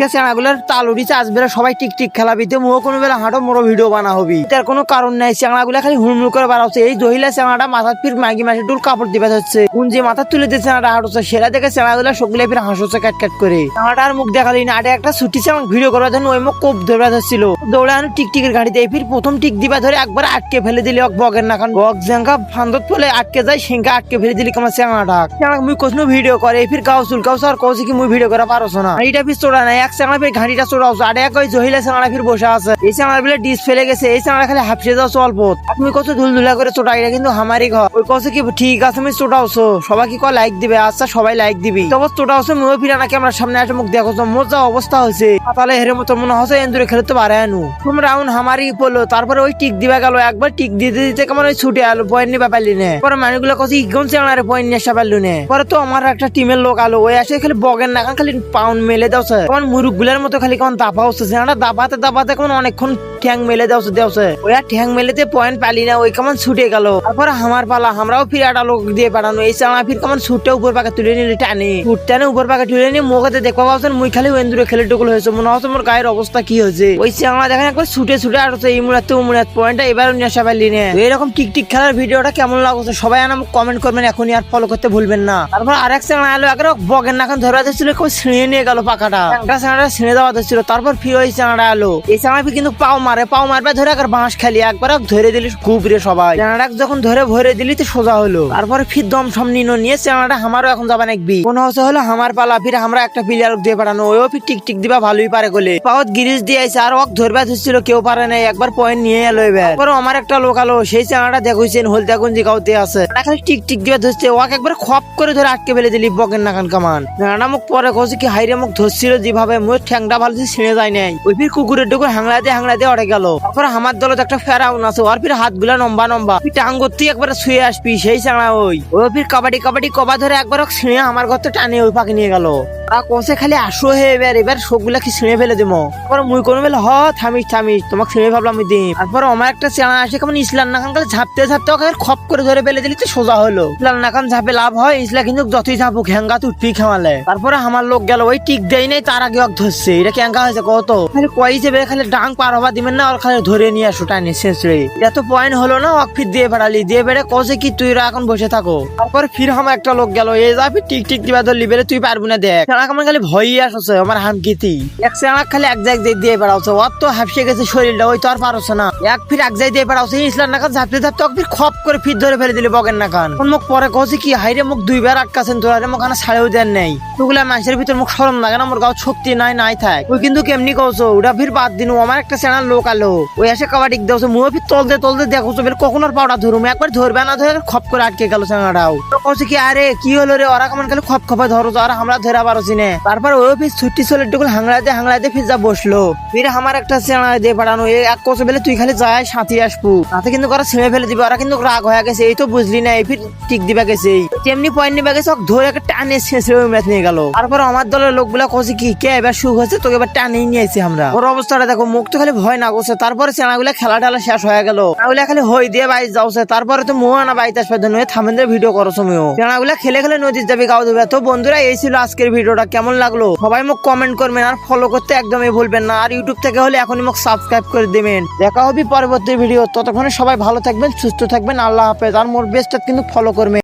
আজকে চেনাগুলোর তাল উঠিছে আজ বেলা সবাই টিক টিক খেলাবি তো মুও কোনো বেলা হাঁটো মোড়ো ভিডিও বানা হবি তার কোনো কারণ নাই চেনাগুলা খালি হুড়মুড় করে বাড়াচ্ছে এই দহিলা চেনাটা মাথার ফির মাগি মাসে টুল কাপড় দিবে হচ্ছে কোন যে মাথা তুলে দিয়ে চেনাটা হাঁটছে, সেটা দেখে চেনাগুলা সবগুলো ফির হাসছে কাট কাট করে। চেনাটার মুখ দেখালি না, আরে একটা ছুটি চেনা ভিডিও করার জন্য ওই মুখ কোপ ধরে ধরছিল দৌড়ে আনো টিক টিকের গাড়িতে ফির প্রথম টিক দিবা ধরে একবার আটকে ফেলে দিলি অক বগের না কারণ বক জেঙ্গা ফান্দত ফলে আটকে যায়, সেঙ্গা আটকে ফেলে দিলি কেমন চেনাটা চেনা মুই কোথাও ভিডিও করে ফির গাও চুল গাও আর কৌশি কি মুই ভিডিও করা পারছ না। এইটা ফির চোরা নাই এক চেনা ফির ঘাড়িটা চোরাওছে আর এক ওই জহিলা চেনাটা ফির বসে আছে। এই চেনার বলে ডিস ফেলে গেছে। এই চেনাটা খালি হাফসে যাও অল্প তুমি কত ধুলধুলা করে চোটা এটা কিন্তু আমারই ঘর। ওই কছে কি ঠিক আছে তুমি চোটাওছো? সবাই কি ক লাইক দিবে? আচ্ছা সবাই লাইক দিবি। তবে চোটাওছো মুও ফিরা নাকি আমরা সামনে আসে, মুখ দেখো মোর যা অবস্থা হয়েছে। তাহলে হেরে মতো মনে হচ্ছে এন্দুরে খেলতে পারে আনু তুমি রাউন্ড হামারি পড়ল। তারপরে ওই টিক দিবা গেল। একবার টিক দিতে দিতে কেমন ওই ছুটে আলো পয়েন্ট নিবা পারলি না। পরে মানুষগুলো কছে ইগন চেনারে পয়েন্ট নিয়ে আসা পারলু না। পরে তো আমার একটা টিমের লোক আলো। ওই আসে খালি বগের নাকান খালি পাউন্ড মেলে কেমন মুরুখ গুলার মতো খালি কেমন দাপা হচ্ছে? চেনাটা দাপাতে দাপাতে কেমন অনেকক্ষণ ঠ্যাং মেলে দেওছে ওই আর ঠ্যাং মেলেতে পয়েন্ট পালি না, ওই কেমন ছুটে গেল। তারপর আমার পালা, আমরাও ফিরে একটা লোক দিয়ে পাঠানো এই চাঙা ফির কেমন ছুটে উপর পাকে তুলে নিলে টানে। ছুটতে উপর পাকে তুলে নিয়ে মুখতে দেখবা পাচ্ছেন মুই খালি এন্দুরে খেলে টুকুল হয়েছে। মনে হচ্ছে মোর গায়ের অবস্থা কি হয়েছে? ওই চাঙা দেখেন একবার ছুটে ছুটে আর এই মুড়াতে ও মুড়াত পয়েন্টটা এবার নেশা পারলি না। তো এরকম টিক টিক খেলার ভিডিওটা কেমন লাগছে সবাই আনা কমেন্ট করবেন, এখনই আর ফলো করতে ভুলবেন না। তারপর আরেক চাঙা এলো একবার বগের নাখান ধরা দিচ্ছিল কেউ ছিঁড়ে নিয়ে গেল পাকাটা চাঙাটা ছিঁড়ে দেওয়া দিচ্ছিল তারপর ফির ওই চাঙাটা এলো এই চাঙা কিন্তু পাও মারে, পাও মারবে ধরে একবার বাঁশ খেলি, একবার ধরে দিলি কুবরে সবাই। চাঙাটা যখন ধরে ভরে দিলি তো সোজা হলো। তারপরে ফির দম সম নিনো, নিয়ে চাঙাটা আমারও এখন যাবা নাকবি কোন হচ্ছে হলো আমার পালা, ফির আমরা একটা প্লেয়ার দিয়ে পাঠানো, ওইও ফির টিক টিক দিবা, ভালোই পারে গলে। পাওত গিরিজ দিয়ে আইছে, আর ওক ধরবা ধরছিল, কেউ পারে নাই, একবার পয়েন্ট নিয়ে এলো এবার। পরে আমার একটা লোক আলো, সেই চাঙাটা দেখুছেন হলদা গুঞ্জি গাউতে আছে খালি টিক টিক দিবা ধরছে ওকে একবার খপ করে ধরে আটকে ফেলে দিলি বকের নাকান কামান। না মুখ পরে কছে কি হাইরে মুখ ধরছিল যেভাবে মুখ ঠ্যাংটা ভালো ছিঁড়ে যায় নাই। ওই ফির কুকুরের ডুকুর হাংলা দিয়ে হাংলা দিয়ে অড়ে গেল। তারপর আমার দলত একটা ফেরাউন আছে আর ফির হাতগুলা লম্বা লম্বা। তুই টাঙ্গর তুই একবার শুয়ে আসবি, সেই চাঙা ওই। ওই ফির কাবাডি কাবাডি কবা ধরে একবার ছিঁড়ে আমার ঘর তো টানে ওই পাখি নিয়ে গেল। কষে খালি আসো হে এবার এবার সবগুলা কি ছিঁড়ে ফেলে দেবো তারপর মুই বেলা, হ, থামিস থামিস, তোমাকে ছিঁড়ে ভাবলাম তারপর আমার একটা আসে, কেমন ইসলাম ঝাপতে ঝাপতে ওকে খপ করে ধরে ফেলে দিলি, তো সোজা হলো। ইসলাম ঝাপে লাভ হয় কিন্তু যতই তুটপি তারপরে আমার লোক গেল, ওই টিক দেয় নাই, তার আগে ওকে ধরছে, এটা ক্যাঙ্গা হয়েছে কত খালি কই যাবে খালি ডাং পার হবা দিবেন না, ওর খালি ধরে নিয়ে আসো টানি শেষ রে। এটা তো পয়েন্ট হলো না, ওকে ফির দিয়ে বেড়ালি দিয়ে বেড়ে কষে কি তুইরা এখন বসে থাকো। তারপর ফির আমার একটা লোক গেল এই যা ফির টিক টিক দিবা ধরলি বেড়ে তুই পারবি না দেখ। কেমন খালি আসছে, আমার এক খালি এক দিয়ে বেড়াচ্ছে তো হাফসে গেছে শরীরটা, ওই তো আর পারছে না। এক ফির এক জায়গায় দিয়ে বেড়াচ্ছে ইসলাম নাকান ফির খপ করে ফির ধরে ফেলে দিলি বগের নাকান। কোন মুখ পরে কষে কি, হাইরে মুখ দুইবার আটকাছেন তোরা রে মুখ আনা ছাড়েও দেন ওগুলা মানুষের ভিতর মুখ সরম লাগে না আমার গাও শক্তি নাই নাই থাক। ওই কিন্তু কেমনি কৌছো ওটা ফির বাদ দিনু, আমার একটা সেনার লোক আলো। ওই এসে কাবাডি দেওছে মুহে ফির তলতে তলতে দেখো বের কখন আর পাউডা ধরুম, একবার ধরবে না ধরে খপ করে আটকে গেল তো কৌছে কি, আরে কি হলো রে, ওরা কেমন খালি খপ খপে ধরো আর আমরা ধরা পারছি না তারপর ওই ফির ছুটি চলে টুকুল হাংলাতে হাংলাতে ফির যা বসল। ফির আমার একটা সেনা দিয়ে পাঠানো এই এক কোচে বেলে, তুই খালি যায় সাথে আসব। তাতে কিন্তু ওরা ছেড়ে ফেলে দিবে, ওরা কিন্তু রাগ হয়ে গেছে, এই তো বুঝলি না, এই ফির টিক দিবা গেছে। তেমনি পয়েন্ট নিবা গেছে ধরে একটা টানে শেষে ওই ম্যাচ নিয়ে গেল। তারপর আমার দলের লোকগুলা কছে কি, কে এবার সুখ হয়েছে? তোকে এবার টানেই নিয়ে আইছি আমরা। ওর অবস্থাটা দেখো, মুখ তো খালি ভয় না করছে। তারপরে সেনাগুলা খেলা টেলা শেষ হয়ে গেল। সেনাগুলা খালি হই দিয়ে বাইরে যাওছে। তারপরে তো মুহ আনা বাইতে আসবে থামেন ভিডিও করো তুমিও সেনাগুলা খেলে খেলে নদীর যাবে গাও দেবে। তো বন্ধুরা, এই ছিল আজকের ভিডিওটা কেমন লাগল? সবাই মুখ কমেন্ট করবেন আর ফলো করতে একদমই ভুলবেন না। আর ইউটিউব থেকে হলে এখনই মুখ সাবস্ক্রাইব করে দেবেন। দেখা হবে পরবর্তী ভিডিও ততক্ষণে সবাই ভালো থাকবেন, সুস্থ থাকবেন। আল্লাহ হাফেজ। আর মোর বেস্টটা কিন্তু ফলো করবেন।